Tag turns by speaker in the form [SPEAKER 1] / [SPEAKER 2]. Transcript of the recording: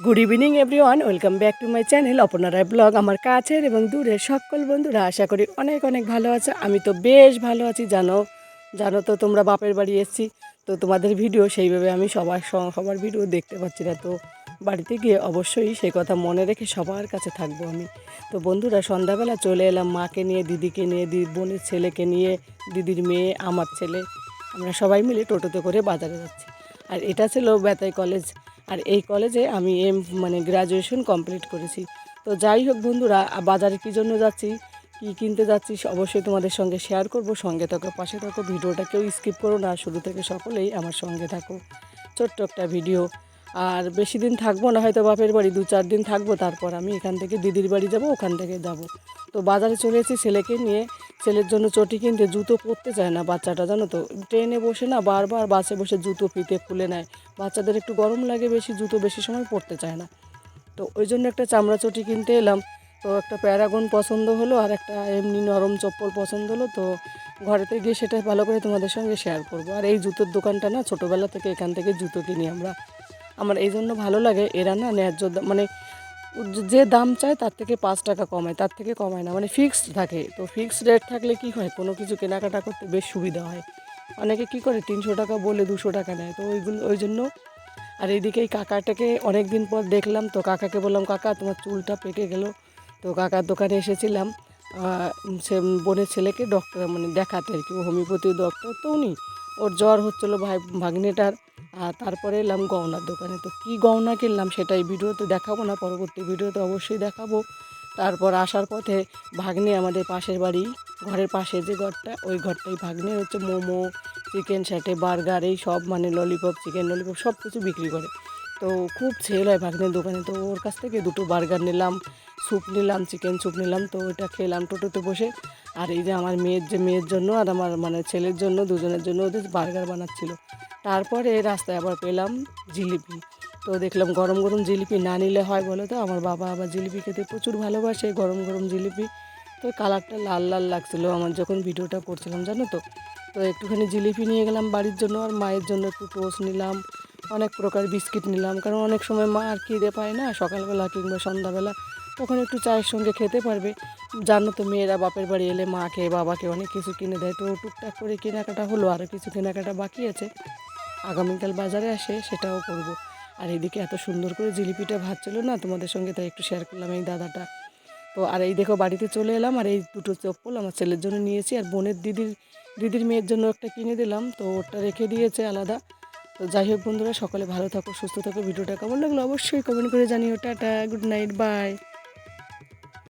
[SPEAKER 1] Good evening everyone welcome back to my channel Aparna Roy blog আমার কাছের এবং দূরের সকল বন্ধুরা আশা করি অনেক অনেক ভালো আছে। আমি তো বেশ ভালো আছি, জানো। জানো তো তোমরা বাপের বাড়ি এসেছি। তো তোমাদের ভিডিও সেইভাবে আমি সবার সবার ভিডিও দেখতে পাচ্ছি না। তো বাড়িতে গিয়ে অবশ্যই সেই কথা মনে রেখে সবার কাছে থাকব আমি। তো বন্ধুরা, সন্ধ্যাবেলা চলে এলাম মাকে নিয়ে, দিদিকে নিয়ে দিদি বোনের ছেলেকে নিয়ে, দিদির মেয়ে, আমার ছেলে। আমরা সবাই মিলে টোটোতে করে বাজারে যাচ্ছি। আর এটা ছিল বেতাই কলেজ আর এই কলেজে আমি এম মানে গ্র্যাজুয়েশন কমপ্লিট করেছি। তো যাই হোক বন্ধুরা বাজারে কী জন্য যাচ্ছি, কী কিনতে যাচ্ছি অবশ্যই তোমাদের সঙ্গে শেয়ার করব। সঙ্গে থাকো, পাশে থাকো, ভিডিওটা কেউ স্কিপ করো না, শুরু থেকে সকলেই আমার সঙ্গে থাকো। ছোট্ট একটা ভিডিও আর বেশি দিন থাকব না, হয়তো বাপের বাড়ি দু চার দিন থাকব, তারপর আমি এখান থেকে দিদির বাড়ি যাব, ওখান থেকে যাব। তো বাজারে চলে এসেছি ছেলেকে নিয়ে, ছেলের জন্য চটি কিনতে, জুতো পরতে চায় না বাচ্চাটা, জানো তো? ট্রেনে বসে না বারবার বাসে বসে জুতো ফিতে খুলে নেয়। বাচ্চাদের একটু গরম লাগে বেশি, জুতো বেশি সময় পরতে চায় না। তো ওই জন্য একটা চামড়া চটি কিনতে এলাম। তো একটা প্যারাগন পছন্দ হলো, আর একটা এমনি নরম চপ্পল পছন্দ হলো। তো ঘরেতে গিয়ে সেটা ভালো করে তোমাদের সঙ্গে শেয়ার করব। আর এই জুতোর দোকানটা না, ছোটোবেলা থেকে এখান থেকে জুতো কিনি আমরা। আমার এই জন্য ভালো লাগে, এরা না ন্যায্য মানে যে দাম চায় তার থেকে পাঁচ টাকা কমায়, তার থেকে কমায় না মানে ফিক্সড থাকে। তো ফিক্সড রেট থাকলে কি হয়? কোনো কিছু কেনাকাটা করতে বেশ সুবিধা হয়। অনেকে কি করে? তিনশো টাকা বলে দুশো টাকা নেয়। তো ওইগুলো ওই জন্য আর এইদিকে এই কাকাটাকে অনেক দিন পর দেখলাম, তো কাকাকে বললাম, কাকা, তোমার চুলটা পেকে গেল। তো কাকার দোকানে এসেছিলাম সে বোনের ছেলেকে ডক্টর মানে দেখাতে আর কি। হোমিওপ্যাথি ডক্টর তো উনি, ওর জ্বর হচ্ছিল ভাই, ভাগ্নেটার। আর তারপরে এলাম গহনার দোকানে। তো কী গহনা কিনলাম সেটাই ভিডিওতে দেখাবো না, পরবর্তী ভিডিওতে অবশ্যই দেখাবো। তারপর আসার পথে ভাগ্নে আমাদের পাশের বাড়ি, ঘরের পাশে যে ঘরটা, ওই ঘরটাই ভাগ্নে হচ্ছে মোমো চিকেন স্যাটে বার্গার এই সব মানে ললিপপ চিকেন ললিপপ সব কিছু বিক্রি করে। তো খুব সেল হয় ভাগ্নের দোকানে। তো ওর কাছ থেকে দুটো বার্গার নিলাম স্যুপ নিলাম চিকেন স্যুপ নিলাম। তো ওইটা খেলাম টোটোতে বসে। আর এই যে আমার মেয়ের যে মেয়ের জন্য আর আমার মানে ছেলের জন্য, দুজনের জন্য ওদের বার্গার বানাচ্ছিল। তারপরে এই রাস্তায় আবার পেলাম জিলিপি। তো দেখলাম গরম গরম জিলিপি না নিলে হয় বলো তো? আমার বাবা আবার জিলিপি খেতে প্রচুর ভালোবাসে গরম গরম জিলিপি। তো কালারটা লাল লাল লাগছিল আমার যখন ভিডিওটা করছিলাম, জানো তো? তো একটুখানি জিলিপি নিয়ে গেলাম বাড়ির জন্য আর মায়ের জন্য একটু টোস্ট নিলাম, অনেক প্রকার বিস্কিট নিলাম। কারণ অনেক সময় মা আর খিদে পায় না, সকালবেলা কিংবা সন্ধ্যাবেলা। তখন একটু চায়ের সঙ্গে খেতে পারবে। জানো তো, মেয়েরা বাপের বাড়ি এলে মাকে বাবাকে অনেক কিছু কিনে দেয়। তো টুকটাক করে কেনাকাটা হলো আরও কিছু কেনাকাটা বাকি আছে। আগামীকাল বাজারে আসে সেটাও করব। আর এদিকে এত সুন্দর করে জিলিপিটা ভাত ভাজছিল না, তোমাদের সঙ্গে তাই একটু শেয়ার করলাম এই দাদাটা। তো আর এই দেখো বাড়িতে চলে এলাম, আর এই দুটো চপ্পল আমার ছেলের জন্য নিয়েছি, আর বোনের দিদির দিদির মেয়ের জন্য একটা কিনে দিলাম, তো ওটা রেখে দিয়েছে আলাদা। তো যাই হোক বন্ধুরা, সকলে ভালো থাকো, সুস্থ থাকো, ভিডিওটা কেমন লাগল অবশ্যই কমেন্ট করে জানিও। Tata good night bye